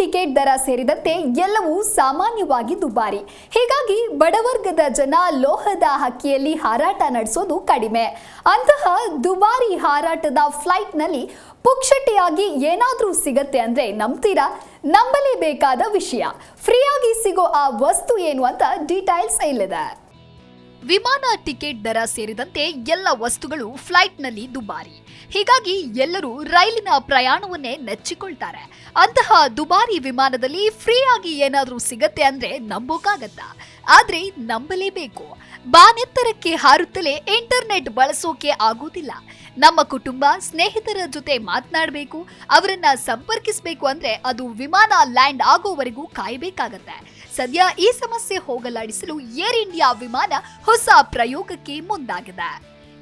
Ticket ದರ ಸೇರಿದಂತೆ ಎಲ್ಲವೂ ಸಾಮಾನ್ಯವಾಗಿ ದುಬಾರಿ. ಹೀಗಾಗಿ ಬಡವರ್ಗದ ಜನ ಲೋಹದ ಹಕ್ಕಿಯಲ್ಲಿ ಹಾರಾಟ ನಡೆಸೋದು ಕಡಿಮೆ. ಅಂತಹ ದುಬಾರಿ ಹಾರಾಟದ ಫ್ಲೈಟ್ನಲ್ಲಿ ಪುಕ್ಷಟಿಯಾಗಿ ಏನಾದರೂ ಸಿಗತ್ತೆ ಅಂದ್ರೆ ನಂಬ್ತೀರಾ? ನಂಬಲೇಬೇಕಾದ ವಿಷಯ. ಫ್ರೀಯಾಗಿ ಸಿಗೋ ಆ ವಸ್ತು ಏನು ಅಂತ ಡೀಟೈಲ್ಸ್ ಇಲ್ಲಿದೆ. ವಿಮಾನ ಟಿಕೆಟ್ ದರ ಸೇರಿದಂತೆ ಎಲ್ಲ ವಸ್ತುಗಳು ಫ್ಲೈಟ್ನಲ್ಲಿ ದುಬಾರಿ. ಹೀಗಾಗಿ ಎಲ್ಲರೂ ರೈಲಿನ ಪ್ರಯಾಣವನ್ನೇ ನೆಚ್ಚಿಕೊಳ್ತಾರೆ. ಅಂತಹ ದುಬಾರಿ ವಿಮಾನದಲ್ಲಿ ಫ್ರೀಯಾಗಿ ಏನಾದರೂ ಸಿಗತ್ತೆ ಅಂದ್ರೆ ನಂಬೋಕಾಗತ್ತಾ. ಆದ್ರೆ ನಂಬಲೇಬೇಕು. ಬಾನೆತ್ತರಕ್ಕೆ ಹಾರುತ್ತಲೇ ಇಂಟರ್ನೆಟ್ ಬಳಸೋಕೆ ಆಗೋದಿಲ್ಲ. ನಮ್ಮ ಕುಟುಂಬ, ಸ್ನೇಹಿತರ ಜೊತೆ ಮಾತನಾಡಬೇಕು, ಅವರನ್ನ ಸಂಪರ್ಕಿಸಬೇಕು ಅಂದ್ರೆ ಅದು ವಿಮಾನ ಲ್ಯಾಂಡ್ ಆಗೋವರೆಗೂ ಕಾಯಬೇಕಾಗತ್ತೆ. ಸದ್ಯ ಈ ಸಮಸ್ಯೆ ಹೋಗಲಾಡಿಸಲು ಏರ್ ಇಂಡಿಯಾ ವಿಮಾನ ಹೊಸ ಪ್ರಯೋಗಕ್ಕೆ ಮುಂದಾಗಿದೆ.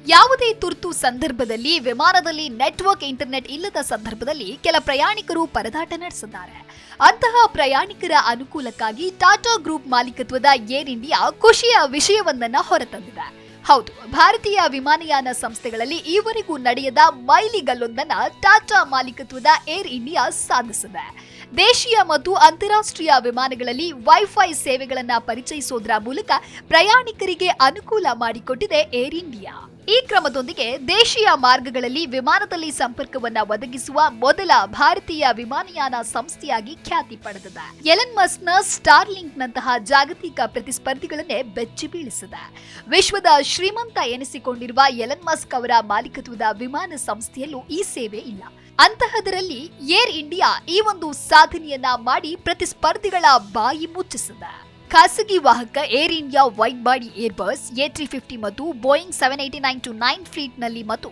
ಯಾವುದೇ ತುರ್ತು ಸಂದರ್ಭದಲ್ಲಿ ವಿಮಾನದಲ್ಲಿ ನೆಟ್ವರ್ಕ್ ಇಂಟರ್ನೆಟ್ ಇಲ್ಲದ ಸಂದರ್ಭದಲ್ಲಿ ಕೆಲ ಪ್ರಯಾಣಿಕರು ಪರದಾಟ ನಡೆಸಿದ್ದಾರೆ. ಅಂತಹ ಪ್ರಯಾಣಿಕರ ಅನುಕೂಲಕ್ಕಾಗಿ ಟಾಟಾ ಗ್ರೂಪ್ ಮಾಲೀಕತ್ವದ ಏರ್ ಇಂಡಿಯಾ ಖುಷಿಯ ವಿಷಯವೊಂದನ್ನ ಹೊರತಂದಿದೆ. ಹೌದು, ಭಾರತೀಯ ವಿಮಾನಯಾನ ಸಂಸ್ಥೆಗಳಲ್ಲಿ ಈವರೆಗೂ ನಡೆಯದ ಮೈಲಿಗಲ್ಲೊಂದನ್ನ ಟಾಟಾ ಮಾಲೀಕತ್ವದ ಏರ್ ಇಂಡಿಯಾ ಸಾಧಿಸಿದೆ. ದೇಶೀಯ ಮತ್ತು ಅಂತಾರಾಷ್ಟ್ರೀಯ ವಿಮಾನಗಳಲ್ಲಿ ವೈಫೈ ಸೇವೆಗಳನ್ನು ಪರಿಚಯಿಸೋದ್ರ ಮೂಲಕ ಪ್ರಯಾಣಿಕರಿಗೆ ಅನುಕೂಲ ಮಾಡಿಕೊಟ್ಟಿದೆ ಏರ್ ಇಂಡಿಯಾ. ಈ ಕ್ರಮದೊಂದಿಗೆ ದೇಶೀಯ ಮಾರ್ಗಗಳಲ್ಲಿ ವಿಮಾನದಲ್ಲಿ ಸಂಪರ್ಕವನ್ನ ಒದಗಿಸುವ ಮೊದಲ ಭಾರತೀಯ ವಿಮಾನಯಾನ ಸಂಸ್ಥೆಯಾಗಿ ಖ್ಯಾತಿ ಪಡೆದಿದೆ. ಎಲನ್ ಮಸ್ಕ್ನ ಸ್ಟಾರ್ಲಿಂಕ್ ನಂತಹ ಜಾಗತಿಕ ಪ್ರತಿಸ್ಪರ್ಧಿಗಳನ್ನೇ ಬೆಚ್ಚಿ ಬೀಳಿಸಿದೆ. ವಿಶ್ವದ ಶ್ರೀಮಂತ ಎನಿಸಿಕೊಂಡಿರುವ ಎಲನ್ ಮಸ್ಕ್ ಅವರ ಮಾಲೀಕತ್ವದ ವಿಮಾನ ಸಂಸ್ಥೆಯಲ್ಲೂ ಈ ಸೇವೆ ಇಲ್ಲ. ಅಂತಹದರಲ್ಲಿ ಏರ್ ಇಂಡಿಯಾ ಈ ಒಂದು ಸಾಧನೆಯನ್ನ ಮಾಡಿ ಪ್ರತಿಸ್ಪರ್ಧಿಗಳ ಬಾಯಿ ಮುಚ್ಚಿಸಿದೆ. ಖಾಸಗಿ ವಾಹಕ Air India wide body Airbus A three fifty ಮತ್ತು Boeing seven eighty nine two nine ಫ್ಲೀಟ್ನಲ್ಲಿ ಮತ್ತು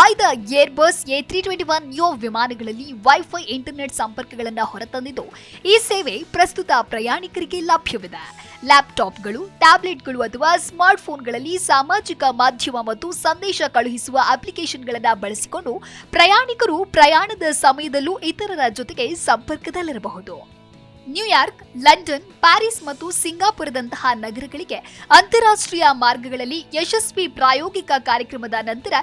ಆಯ್ದ Airbus A three twenty one new ವಿಮಾನಗಳಲ್ಲಿ ವೈಫೈ ಇಂಟರ್ನೆಟ್ ಸಂಪರ್ಕಗಳನ್ನು ಹೊರತಂದಿದ್ದು, ಈ ಸೇವೆ ಪ್ರಸ್ತುತ ಪ್ರಯಾಣಿಕರಿಗೆ ಲಭ್ಯವಿದೆ. ಲ್ಯಾಪ್ಟಾಪ್ಗಳು, ಟ್ಯಾಬ್ಲೆಟ್ಗಳು ಅಥವಾ ಸ್ಮಾರ್ಟ್ಫೋನ್ಗಳಲ್ಲಿ ಸಾಮಾಜಿಕ ಮಾಧ್ಯಮ ಮತ್ತು ಸಂದೇಶ ಕಳುಹಿಸುವ ಅಪ್ಲಿಕೇಶನ್ಗಳನ್ನು ಬಳಸಿಕೊಂಡು ಪ್ರಯಾಣಿಕರು ಪ್ರಯಾಣದ ಸಮಯದಲ್ಲೂ ಇತರರ ಜೊತೆಗೆ ಸಂಪರ್ಕದಲ್ಲಿರಬಹುದು. ನ್ಯೂಯಾರ್ಕ್ ಲಂಡನ್, ಪ್ಯಾರಿಸ್ ಮತ್ತು ಸಿಂಗಾಪುರದಂತಹ ನಗರಗಳಿಗೆ ಅಂತಾರಾಷ್ಟ್ರೀಯ ಮಾರ್ಗಗಳಲ್ಲಿ ಯಶಸ್ವಿ ಪ್ರಾಯೋಗಿಕ ಕಾರ್ಯಕ್ರಮದ ನಂತರ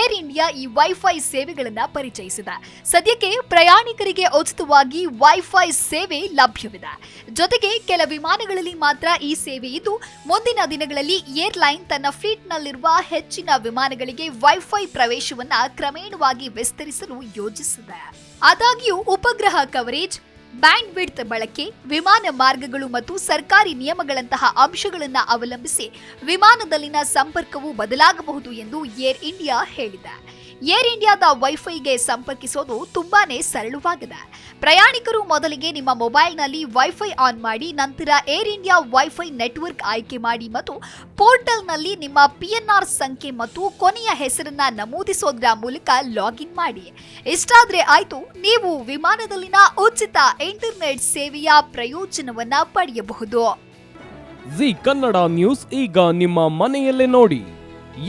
ಏರ್ ಇಂಡಿಯಾ ಈ ವೈಫೈ ಸೇವೆಗಳನ್ನು ಪರಿಚಯಿಸಿದೆ. ಸದ್ಯಕ್ಕೆ ಪ್ರಯಾಣಿಕರಿಗೆ ಉಚಿತವಾಗಿ ವೈಫೈ ಸೇವೆ ಲಭ್ಯವಿದೆ. ಜೊತೆಗೆ ಕೆಲ ವಿಮಾನಗಳಲ್ಲಿ ಮಾತ್ರ ಈ ಸೇವೆ ಇದ್ದು, ಮುಂದಿನ ದಿನಗಳಲ್ಲಿ ಏರ್ಲೈನ್ ತನ್ನ ಫ್ಲೀಟ್ನಲ್ಲಿರುವ ಹೆಚ್ಚಿನ ವಿಮಾನಗಳಿಗೆ ವೈಫೈ ಪ್ರವೇಶವನ್ನು ಕ್ರಮೇಣವಾಗಿ ವಿಸ್ತರಿಸಲು ಯೋಜಿಸಿದೆ. ಆದಾಗ್ಯೂ, ಉಪಗ್ರಹ ಕವರೇಜ್ ಬ್ಯಾಂಡ್ ವಿಡ್ತ್ ಬಳಕೆ, ವಿಮಾನ ಮಾರ್ಗಗಳು ಮತ್ತು ಸರ್ಕಾರಿ ನಿಯಮಗಳಂತಹ ಅಂಶಗಳನ್ನು ಅವಲಂಬಿಸಿ ವಿಮಾನದಲ್ಲಿನ ಸಂಪರ್ಕವು ಬದಲಾಗಬಹುದು ಎಂದು ಏರ್ ಇಂಡಿಯಾ ಹೇಳಿದೆ. ಏರ್ ಇಂಡಿಯಾದ ವೈಫೈಗೆ ಸಂಪರ್ಕಿಸೋದು ತುಂಬಾನೇ ಸರಳವಾಗಿದೆ. ಪ್ರಯಾಣಿಕರು ಮೊದಲಿಗೆ ನಿಮ್ಮ ಮೊಬೈಲ್ನಲ್ಲಿ ವೈಫೈ ಆನ್ ಮಾಡಿ, ನಂತರ ಏರ್ ಇಂಡಿಯಾ ವೈಫೈ ನೆಟ್ವರ್ಕ್ ಆಯ್ಕೆ ಮಾಡಿ ಮತ್ತು ಪೋರ್ಟಲ್ನಲ್ಲಿ ನಿಮ್ಮ ಪಿಎನ್ಆರ್ ಸಂಖ್ಯೆ ಮತ್ತು ಕೊನೆಯ ಹೆಸರನ್ನ ನಮೂದಿಸೋದ್ರ ಮೂಲಕ ಲಾಗಿನ್ ಮಾಡಿ. ಇಷ್ಟಾದ್ರೆ ಆಯ್ತು, ನೀವು ವಿಮಾನದಲ್ಲಿನ ಉಚಿತ ಇಂಟರ್ನೆಟ್ ಸೇವೆಯ ಪ್ರಯೋಜನವನ್ನ ಪಡೆಯಬಹುದು. ಜಿ ಕನ್ನಡ ನ್ಯೂಸ್ ಈಗ ನಿಮ್ಮ ಮನೆಯಲ್ಲೇ ನೋಡಿ.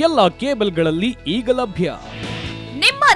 ಎಲ್ಲ ಕೇಬಲ್ಗಳಲ್ಲಿ ಈಗ ಲಭ್ಯ.